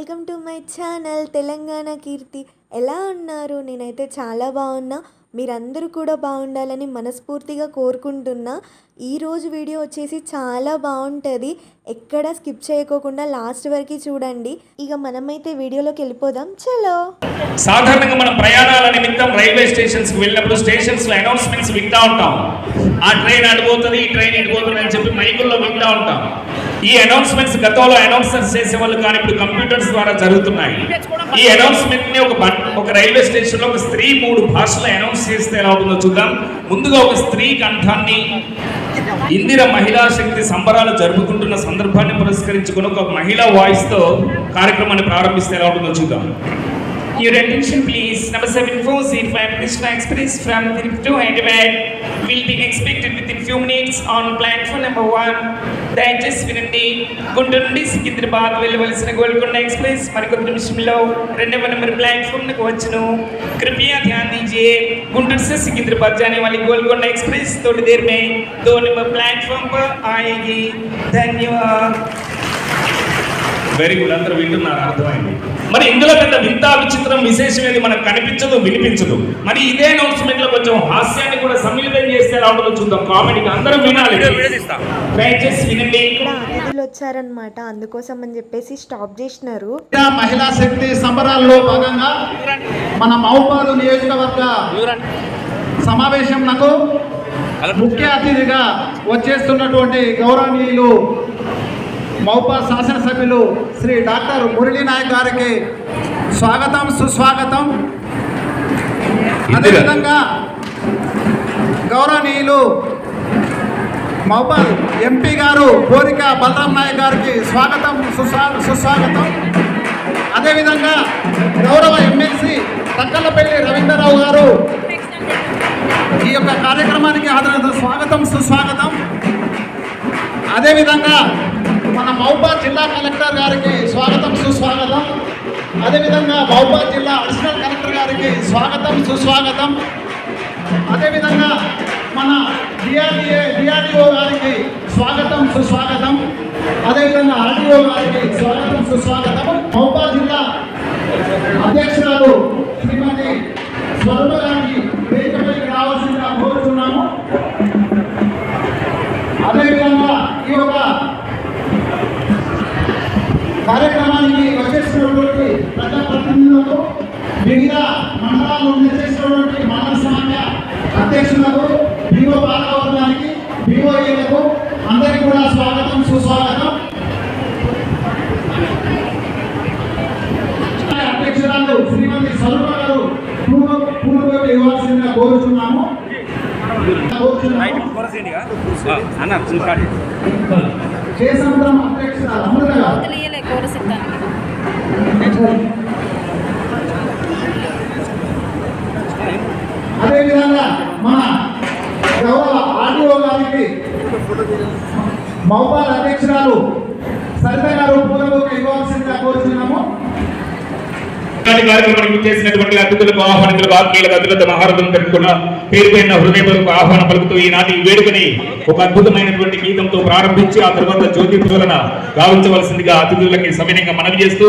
Welcome to my channel Telangana Keerthi. ఎలా ఉన్నారు? నేనైతే చాలా బాగున్నా. మీరందరూ కూడా బాగుండాలని మనస్ఫూర్తిగా కోరుకుంటున్నా. ఈరోజు వీడియో వచ్చేసి చాలా బాగుంటుంది. ఎక్కడ స్కిప్ చేయకోకుండా లాస్ట్ వరకు చూడండి. ఇక మనమైతే వీడియోలోకి వెళ్ళిపోదాం. చలో. సాధారణంగా మనం ప్రయాణాల నిమిత్తం రైల్వే స్టేషన్స్ వెళ్ళినప్పుడు స్టేషన్స్లో అనౌన్స్మెంట్స్ వింటా ఉంటాం. ఆ ట్రైన్ అడిపోతుంది ఈ ట్రైన్ అడిపోతుంది అని చెప్పి మైకుల్లో వింటా ఉంటాం. ఈ అనౌన్స్మెంట్స్ గతంలో అనౌన్స్మెంట్స్ చేసేవాళ్ళు కానీ ఇప్పుడు కంప్యూటర్స్ ద్వారా జరుగుతున్నాయి. ఈ అనౌన్స్మెంట్ని ఒక ఒక రైల్వే స్టేషన్లో ఒక స్త్రీ మూడు భాషలో అనౌన్స్ చేస్తే ఎలా ఉంటుందో చూద్దాం. ముందుగా ఒక స్త్రీ కంఠాన్ని ఇందిర మహిళా శక్తి సంబరాలు జరుపుకుంటున్న సందర్భాన్ని పురస్కరించుకుని ఒక మహిళా వాయిస్తో కార్యక్రమాన్ని ప్రారంభిస్తే ఎలా ఉంటుందో చూద్దాం. Your attention please. Number 74 seat 5 Krishna Express from Tirupati to Hyderabad will be expected within few minutes on platform number 1. దయచేసి వినండి గుంటూరు నుండి సికింద్రాబాద్ వెళ్ళవలసిన గోల్కొండ ఎక్స్ప్రెస్ మరికొద్ది నిమిషంలో రెండవ నెంబర్ ప్లాట్ఫామ్కి వచ్చును कृपया ध्यान दीजिए गुंटूर से सिकंदराबाद जाने वाली गोलकोंडा एक्सप्रेस थोड़ी देर में दो नंबर प्लेटफॉर्म पर आएगी धन्यवाद వెరీ గుడ్ అందరూ వింటున్నారు అర్థమైంది మరి ఇందులో పెద్ద వింత విచిత్రం విశేషం ఏది? మనకు కనిపించదు వినిపించదు. మరి ఇదే అనౌన్స్మెంట్లో కొంచెం హాస్యాన్ని కూడా సమ్మిళితం చేస్తే రావడం చూద్దాం. కామెడీకి అందరం వినాలి. దయచేసి వినండి. అతిథులు వచ్చారనమాట అందుకోసం అని చెప్పేసి స్టాప్ చేసినారు. మహిళా మహిళా శక్తి సంబరాల్లో భాగంగా మన మహబాదు నియోజకవర్గ సమావేశం నాకు ముఖ్య అతిథిగా వచ్చేస్తున్నటువంటి గౌరవనీయులు మహబా శాసనసభ్యులు శ్రీ డాక్టర్ మురళీ నాయక్ గారికి స్వాగతం సుస్వాగతం. అదేవిధంగా గౌరవనీయులు మహబాద్ ఎంపీ గారు కోరిక బలరాం నాయక్ గారికి స్వాగతం సుస్వా సుస్వాగతం. అదేవిధంగా గౌరవ ఎమ్మెల్సీ తక్కలపల్లి రవీంద్రరావు గారు ఈ యొక్క కార్యక్రమానికి హాజరైన స్వాగతం సుస్వాగతం. అదేవిధంగా మన మహబాద్ జిల్లా కలెక్టర్ గారికి స్వాగతం సుస్వాగతం. అదేవిధంగా మహబాద్ జిల్లా అడిషనల్ కలెక్టర్ గారికి స్వాగతం సుస్వాగతం. అదేవిధంగా మన డిఆర్డిఏ డిఆర్డిఓ గారికి స్వాగతం సుస్వాగతం. అదేవిధంగా ఆర్డిఓ గారికి స్వాగతం సుస్వాగతం. మహబాద్ జిల్లా అధ్యక్ష ప్రజాప్రతినిధులకు వివిధ మండలాల్లో నిర్వహిస్తున్నటువంటి మండల సమాఖ్య అధ్యక్షులకు బీఓ పాలకవర్గానికి బీఓఏలకు అందరికీ కూడా స్వాగతం సుస్వాగతం. అధ్యక్షురాలు శ్రీమతి స్వరూప గారు పూర్వ ఇవ్వాల్సిందిగా కోరుచున్నాము. అన్న కేసముద్రం అధ్యక్షురాలు అమృత గారు తెలియలే కూర సిద్ధానికి అదేవిధంగా మన గౌరవ ఆర్డీఓ గారికి మహబాద్ అధ్యక్షురాలు సరిత గారు ఇవ్వాల్సిందిగా కోరుతున్నాము కార్యక్రమానికి చేసినటువంటి అతిథులకు ఆహ్వానితులకు ఆత్మీయులకు అతిథులతో మహారథం పెట్టుకున్న పేరు హృదయపూర్వక ఆహ్వానం పలుకుతూ ఈనాటి వేడుకని ఒక అద్భుతమైనటువంటి గీతంతో ప్రారంభించి ఆ తర్వాత జ్యోతి పూలన గావించవలసిందిగా అతిథులకి సవినయంగా మనవి చేస్తూ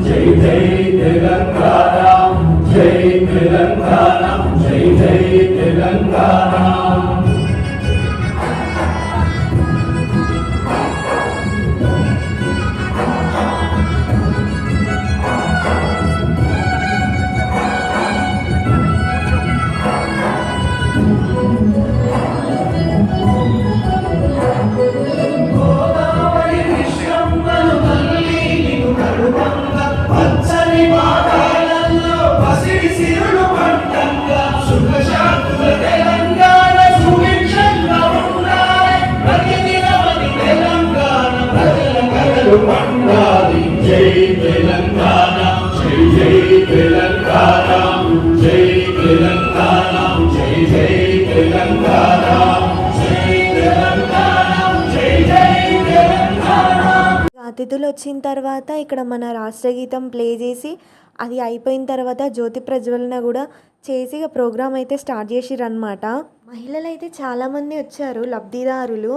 జై జై తెలంగాణ జై తెలంగాణ జై జై తెలంగాణ జై తెలంగాణ జై జై తెలంగాణ జై తెలంగాణ జై జై తెలంగాణ అతిథులు వచ్చిన తర్వాత ఇక్కడ మన రాష్ట్ర గీతం ప్లే చేసి అది అయిపోయిన తర్వాత జ్యోతి ప్రజ్వలన కూడా చేసి ఇక ప్రోగ్రామ్ అయితే స్టార్ట్ చేసిరనమాట మహిళలు అయితే చాలామంది వచ్చారు లబ్ధిదారులు.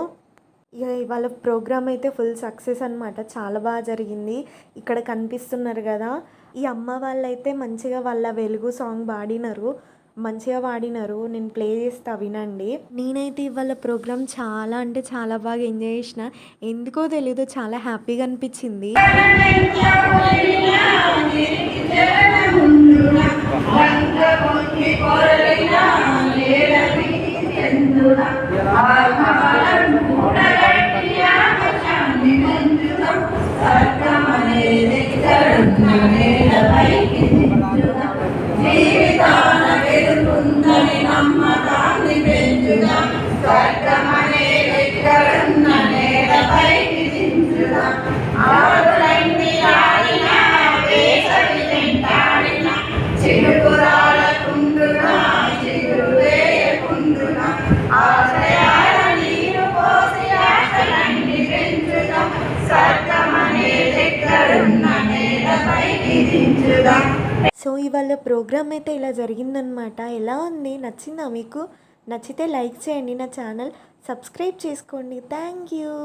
ఇక ఇవాళ ప్రోగ్రామ్ అయితే ఫుల్ సక్సెస్ అనమాట చాలా బాగా జరిగింది. ఇక్కడ కనిపిస్తున్నారు కదా. ఈ అమ్మ వాళ్ళైతే మంచిగా వాళ్ళ వెలుగు సాంగ్ పాడినారు. మంచిగా పాడినారు. నేను ప్లే చేస్తా వినండి. నేనైతే ఇవాళ ప్రోగ్రామ్ చాలా అంటే చాలా బాగా ఎంజాయ్ చేసిన. ఎందుకో తెలీదు చాలా హ్యాపీగా అనిపించింది. ఇవాళ ప్రోగ్రామ్ అయితే ఇలా జరిగిందనమాట ఎలా ఉంది? నచ్చిందా మీకు? నచ్చితే లైక్ చేయండి నా ఛానల్. సబ్స్క్రైబ్ చేసుకోండి. Thank you.